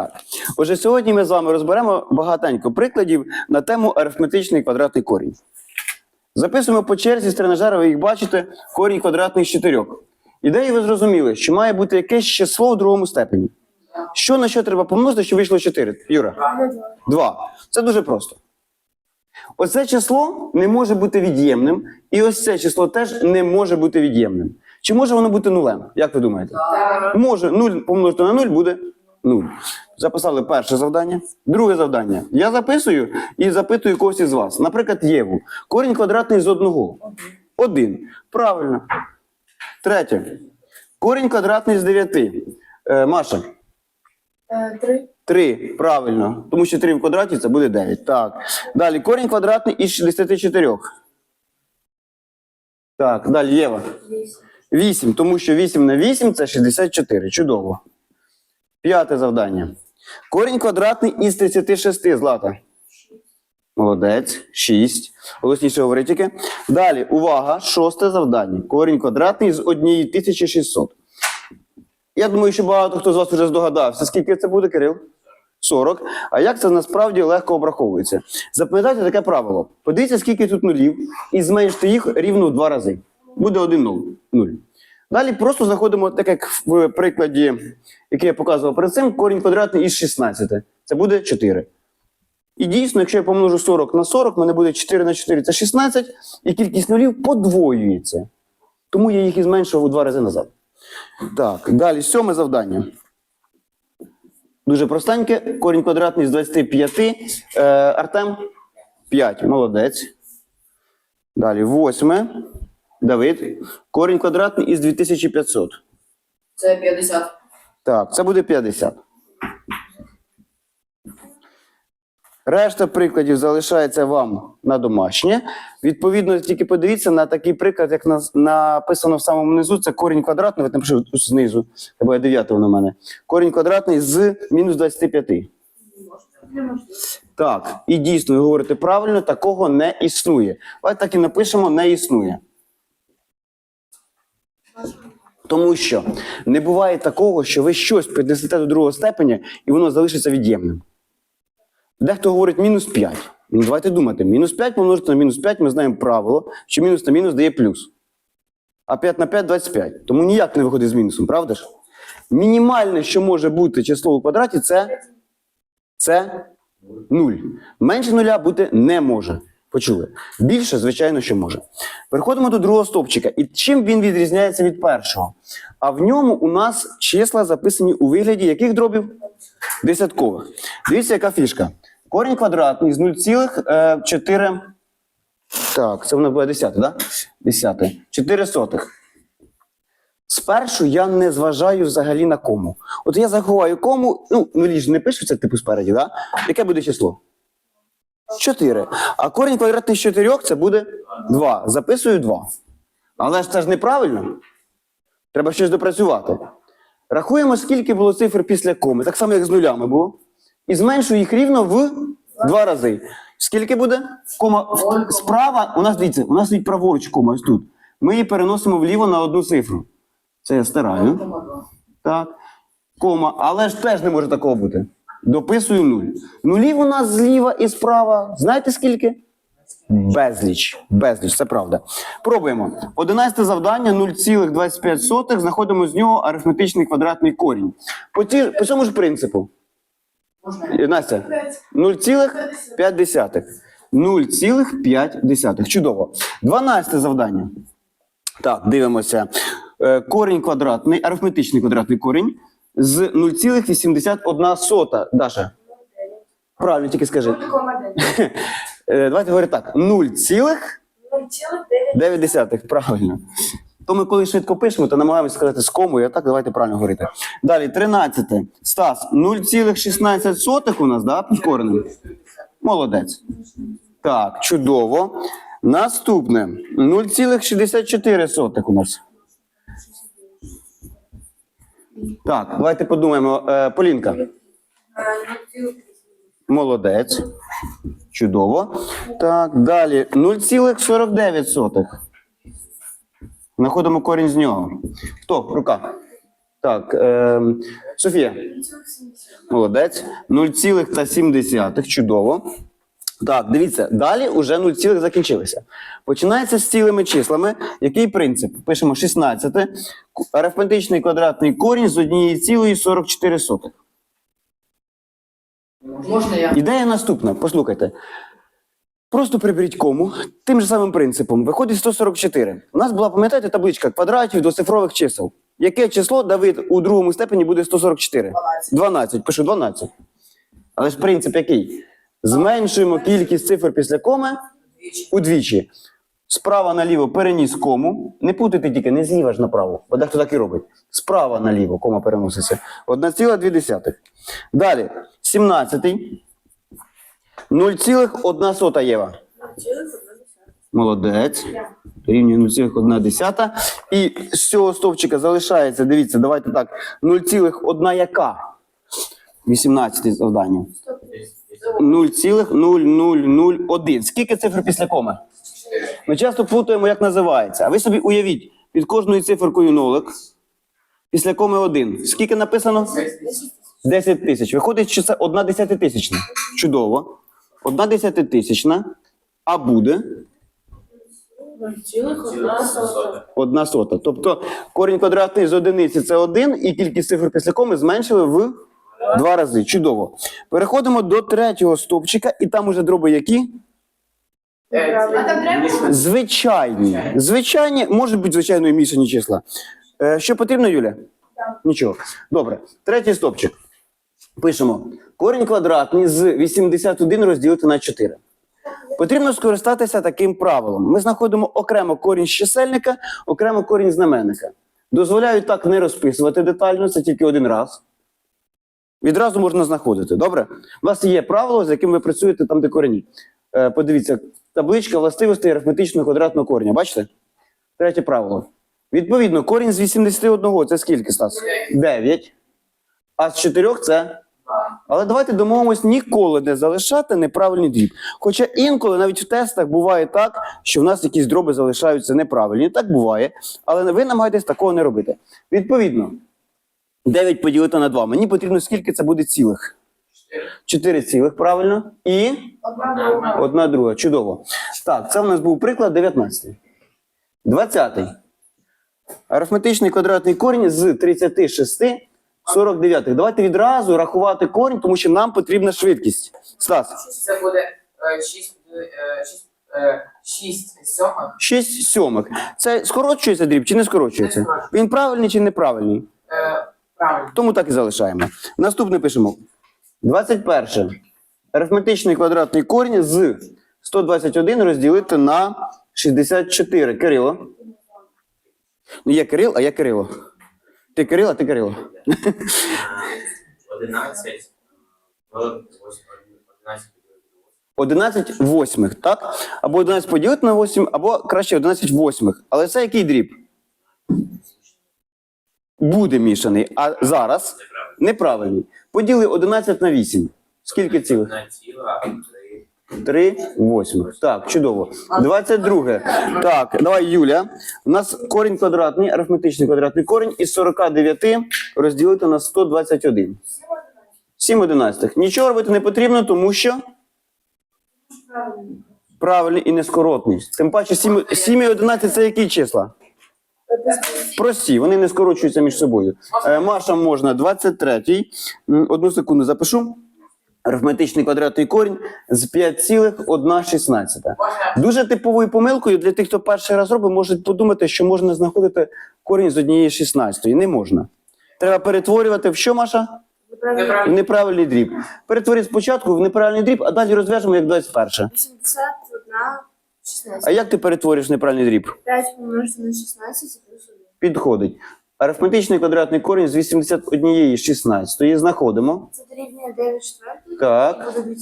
Так. Отже, сьогодні ми з вами розберемо багатенько прикладів на тему арифметичний квадратний корінь. Записуємо по черзі з тренажера, ви їх бачите, корінь квадратний з чотирьох. Ідеї ви зрозуміли, що має бути якесь число в другому степені. Що на що треба помножити, щоб вийшло 4? Юра? Два. Це дуже просто. Оце число не може бути від'ємним, і ось це число теж не може бути від'ємним. Чи може воно бути нулем? Як ви думаєте? Може, 0 помножити на 0 буде 0. Записали перше завдання. Друге завдання. Я записую і запитую когось із вас. Наприклад, Єву. Корінь квадратний з одного. Один. Правильно. Третє. Корінь квадратний з 9. Е, Маша. Е, Три. правильно. Тому що 3 в квадраті це буде 9. Так. Далі корінь квадратний із 64. Так, далі Єва. Вісім. тому що 8 на 8 це 64. Чудово. П'яте завдання. Корінь квадратний із 36, Злата. Молодець. 6. Голосніше говори тільки. Далі, увага, шосте завдання. Корінь квадратний з 1600. Я думаю, що багато хто з вас вже здогадався, скільки це буде, Кирил? 40. А як це насправді легко обраховується? Запам'ятайте таке правило. Подивіться, скільки тут нулів, і зменште їх рівно в два рази. Буде один нуль. Далі просто знаходимо, так як в прикладі, який я показував перед цим, корінь квадратний із 16. Це буде 4. І дійсно, якщо я помножу 40 на 40, в мене буде 4 на 4 це 16, і кількість нулів подвоюється. Тому я їх і зменшував у два рази назад. Так, далі сьоме завдання. Дуже простеньке. Корінь квадратний з 25. Е, Артем 5. Молодець. Далі восьме. Давид. Корінь квадратний із 2500. Це 50. Так, це буде 50. Решта прикладів залишається вам на домашнє. Відповідно, тільки подивіться на такий приклад, як написано в самому низу. Це корінь квадратний, напишу тут знизу, це буде 9 на мене. Корінь квадратний з мінус 25. Так, і дійсно, ви говорите правильно, такого не існує. Давайте так і напишемо, не існує. Тому що не буває такого, що ви щось піднесете до другого степеня, і воно залишиться від'ємним. Дехто говорить мінус 5. Ну, давайте думати, мінус 5 помножити на мінус 5, ми знаємо правило, що мінус на мінус дає плюс. А 5 на 5 25. Тому ніяк не виходить з мінусом, правда ж? Мінімальне, що може бути число у квадраті, це, це 0. Менше нуля бути не може. Почули? Більше, звичайно, що може. Переходимо до другого стовпчика. І чим він відрізняється від першого? А в ньому у нас числа записані у вигляді яких дробів? Десяткових. Дивіться, яка фішка. Корінь квадратний з 0,4. Так, це воно буде 10, так? Да? 10. 4 сотих. Спершу я не зважаю взагалі на кому. От я заховаю кому, ну, нулі ж не пишуться типу спереді, да? Яке буде число? 4. А корінь квадратний з 4 це буде 2. Записую 2. Але ж це ж неправильно. Треба щось допрацювати. Рахуємо, скільки було цифр після коми, так само, як з нулями було. І зменшую їх рівно в два рази. Скільки буде? Кома справа, у нас дивіться, у нас стоїть праворуч кома ось тут. Ми її переносимо вліво на одну цифру. Це я стараю. Так. Кома, але ж теж не може такого бути. Дописую нуль. Нулів у нас зліва і справа. Знаєте скільки? Безліч. Безліч, це правда. Пробуємо. Одинадцяте завдання 0,25. Знаходимо з нього арифметичний квадратний корінь. По, ті, по цьому ж принципу. Настя, 0,5. 0,5. Чудово. 12 завдання. Так, дивимося. Е, Корінь квадратний, арифметичний квадратний корінь з 0,81. Даша. Правильно, тільки скажи. Е, Давайте говорити так: 0,9. Правильно. То ми коли швидко пишемо, то намагаємося сказати з комою, а так давайте правильно говорити. Далі, 13. Стас, 0,16 у нас, да, підкореним? Молодець. Так, чудово. Наступне 0,64 у нас. Так, давайте подумаємо. Е, Полінка. Молодець. Чудово. Так, далі 0,49. Знаходимо корінь з нього. Хто? Рука. Так, е, Софія. Молодець. 0,7. Чудово. Так, дивіться, далі вже 0, цілих закінчилися. Починається з цілими числами. Який принцип? Пишемо 16. Арифметичний квадратний корінь з однієї цілої 44 сотих. Можна я? Ідея наступна. Послухайте. Просто приберіть кому тим же самим принципом. Виходить 144. У нас була, пам'ятаєте, табличка квадратів до цифрових чисел. Яке число Давид у другому степені буде 144? 12. 12. Пишу 12. Але ж принцип який? Зменшуємо кількість цифр після коми удвічі. Справа наліво переніс кому. Не путайте тільки, не зліва ж направо, бо дехто так і робить. Справа наліво кома переноситься. 1,2. Далі. 17. 0,1 Єва. Молодець. Рівня 0,1. І з цього стовпчика залишається, дивіться, давайте так, 0,1 яка? 18 завдання. 0,0001. Скільки цифр після коми? Ми часто плутаємо, як називається. А ви собі уявіть, під кожною циферкою нолик, після коми 1. Скільки написано? 10 тисяч. Виходить, що це одна десятитисячна. Чудово. Одна десятитисячна, а буде одна сота. Тобто корінь квадратний з одиниці це один, і кількість цифр після коми зменшили в два рази. Чудово. Переходимо до третього стовпчика, і там уже дроби які? Звичайні. Звичайні, можуть бути звичайно і мішані числа. Е, що потрібно, Юля? Нічого. Добре. Третій стопчик. Пишемо. Корінь квадратний з 81 розділити на 4. Потрібно скористатися таким правилом. Ми знаходимо окремо корінь з чисельника, окремо корінь знаменника. Дозволяю так не розписувати детально, це тільки один раз. Відразу можна знаходити. Добре? У вас є правило, з яким ви працюєте там, де корені. Е, подивіться, табличка властивостей арифметичного квадратного корня. Бачите? Третє правило. Відповідно, корінь з 81 це скільки, Стас? 9. А з 4 це. Але давайте домовимось ніколи не залишати неправильний дріб. Хоча інколи навіть в тестах буває так, що в нас якісь дроби залишаються неправильні. Так буває. Але ви намагаєтесь такого не робити. Відповідно, 9 поділити на 2. Мені потрібно скільки це буде цілих? 4 цілих, правильно. І Одна друга. Чудово. Так, це в нас був приклад 19. 20. Арифметичний квадратний корінь з 36 49. Давайте відразу рахувати корінь, тому що нам потрібна швидкість. Стас, Це буде 6, 6 сьомих. 6 сьомих. Це скорочується дріб чи? Не скорочується. Він правильний чи неправильний? Правильно. Тому так і залишаємо. Наступне пишемо. 21. Арифметичний квадратний корінь з 121 розділити на 64. Кирило. Ну, є Кирил, а є Кирило. Ти Кирил, а ти Кирило. 11. 11. 11 восьмих, так? Або 11 поділити на 8, або краще 11 восьмих. Але це який дріб? Буде мішаний. А зараз неправильний. Поділи 11 на 8. Скільки цілих? Одна 3 восьмих. Так, чудово. 22. Так, давай, Юля. У нас корінь квадратний, арифметичний квадратний корінь із 49 розділити на 121. 7 одинадцятих. Нічого робити не потрібно, тому що правильний і нескоротний. Тим паче 7, 7 і 11 це які числа? Прості, вони не скорочуються між собою. Е, Маша можна 23. М, Одну секунду запишу. Арифметичний квадратний корінь з 5,116. Дуже типовою помилкою для тих, хто перший раз робить, можуть подумати, що можна знаходити корінь з однієї 16. Не можна. Треба перетворювати в що, Маша? В неправильно. неправильний дріб. Перетворіть спочатку в неправильний дріб, а далі розв'яжемо як 21. 81, 16. А як ти перетворюєш неправильний дріб? 5 помножити на 16 і плюс 1. Підходить. Арифметичний квадратний корінь з 81 16 знаходимо. Це дорівнює 9 четвертих. Так. Буде 2,1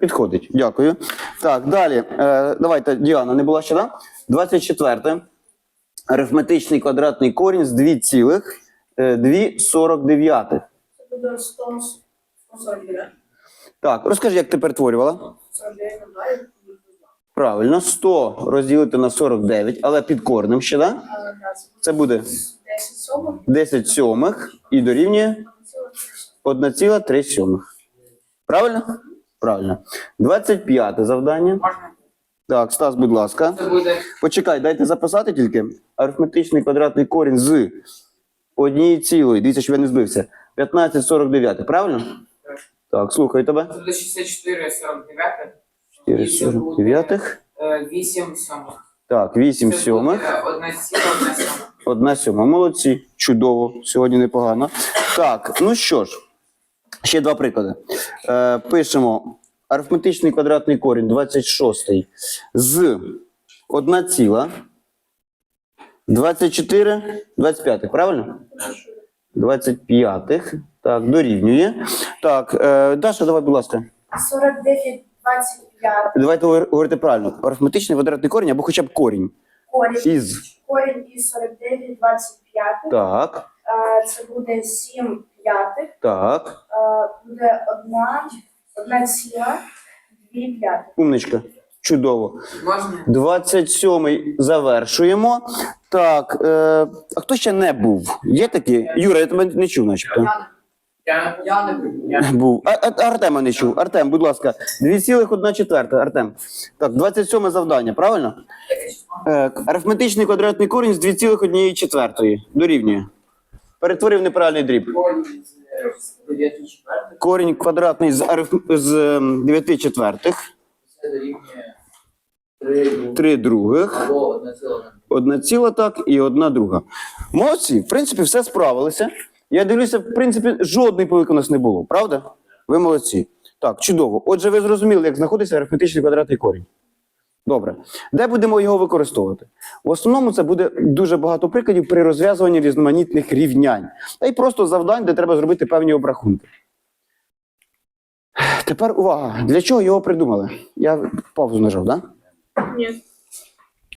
Підходить. Дякую. Так, далі. Е, давайте, Діана, не була ще, да? 24. Арифметичний квадратний корінь з 2,249. Це буде 100, 149. Так, розкажи, як ти перетворювала? 49 на 2 і буде 2. Правильно, 100 розділити на 49, але під корнем ще, да? Це буде 10 сьомих і дорівнює 1,3 сьомих. Правильно? Правильно. 25 завдання. Так, Стас, будь ласка. Почекай, дайте записати тільки арифметичний квадратний корінь з однієї цілої. Дивіться, що я не збився. 15,49, правильно? Так, слухаю тебе. Тут 64,49. 4 49. 8 сьомих. Так, 8 сьомих. Одна ціла, одна сьома. Одна сьома. Молодці. Чудово. Сьогодні непогано. Так, ну що ж, ще два приклади. Е, пишемо арифметичний квадратний корінь 26 з 1 ціла 24, 25, правильно? 25. Так, дорівнює. Так, е, Даша, давай, будь ласка. 49, 20 Давайте говор- говорити правильно. Арифметичний квадратний корінь або хоча б корінь. Корінь. Із. Корінь із 49, 25. Так, Е, Це буде 7 п'ятих. так. Е, Буде одна, одна ціла, дві п'ятих. Умничка. Чудово. 27-й завершуємо. Так, е, а хто ще не був? Є такі? Юра, я тебе не чув, начебто. Я, я не буду. Я Був. А, а, Артема не чув. Артем, будь ласка, 2,1 четверта. Артем. Так, 27 завдання, правильно? Е, арифметичний квадратний корінь з 2,1 четвертої. Дорівнює. Перетворив неправильний дріб. корінь з 9 четвертих. Корінь квадратний з, ариф... з ем, 9 четвертих, Це дорівнює 3 3 других. або 1 ціла. Одна ціла так і одна друга. Молодці, в принципі, все справилися. Я дивлюся, в принципі, жодної помилки у нас не було, правда? Ви молодці. Так, чудово. Отже, ви зрозуміли, як знаходиться арифметичний квадратний корінь. Добре. Де будемо його використовувати? В основному це буде дуже багато прикладів при розв'язуванні різноманітних рівнянь. Та й просто завдань, де треба зробити певні обрахунки. Тепер увага. Для чого його придумали? Я паузу нажав, так? Да? Ні.